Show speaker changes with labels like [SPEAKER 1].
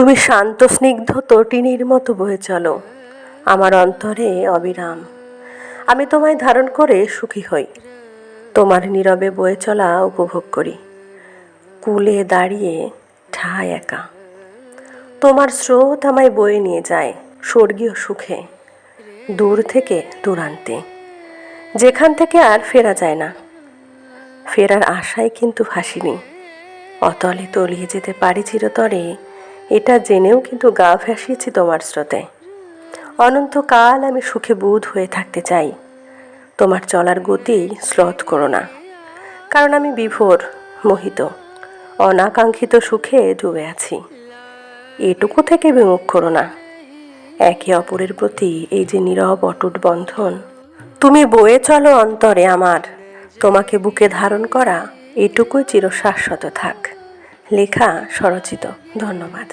[SPEAKER 1] তুমি শান্ত, স্নিগ্ধ তটিনীর মতো বয়ে চলো। আমার অন্তরে অবিরাম। আমি তোমায় ধারণ করে সুখী হই। তোমার নীরবে বয়ে চলা উপভোগ করি। কুলে দাঁড়িয়ে ঠায় একা। তোমার স্রোত আমায় বয়ে নিয়ে যায় স্বর্গীয় সুখে, দূর থেকে দূরান্তে। যেখান থেকে আর ফেরা যায় না। ফেরার আশায় কিন্তু ভাসিনি। অতলে তলিয়ে যেতে পারি চিরতরে এটা জেনেও কিন্তু গা ভাসিয়েছি তোমার স্রোতে। অনন্তকাল আমি সুখে বুধ হয়ে থাকতে চাই। তোমার চলার গতি স্লথ করো না। কারণ আমি বিভোর, মোহিত, অনাকাঙ্ক্ষিত সুখে ডুবে আছি। এটুকু থেকে বিমুখ করো না। একে অপরের প্রতি এই যে নীরব, অটুট বন্ধন, তুমি বয়ে চলো অন্তরে আমার। তোমাকে বুকে ধারণ করা এটুকুই চিরশাশ্বত থাক। লেখা স্বরচিত ধন্যবাদ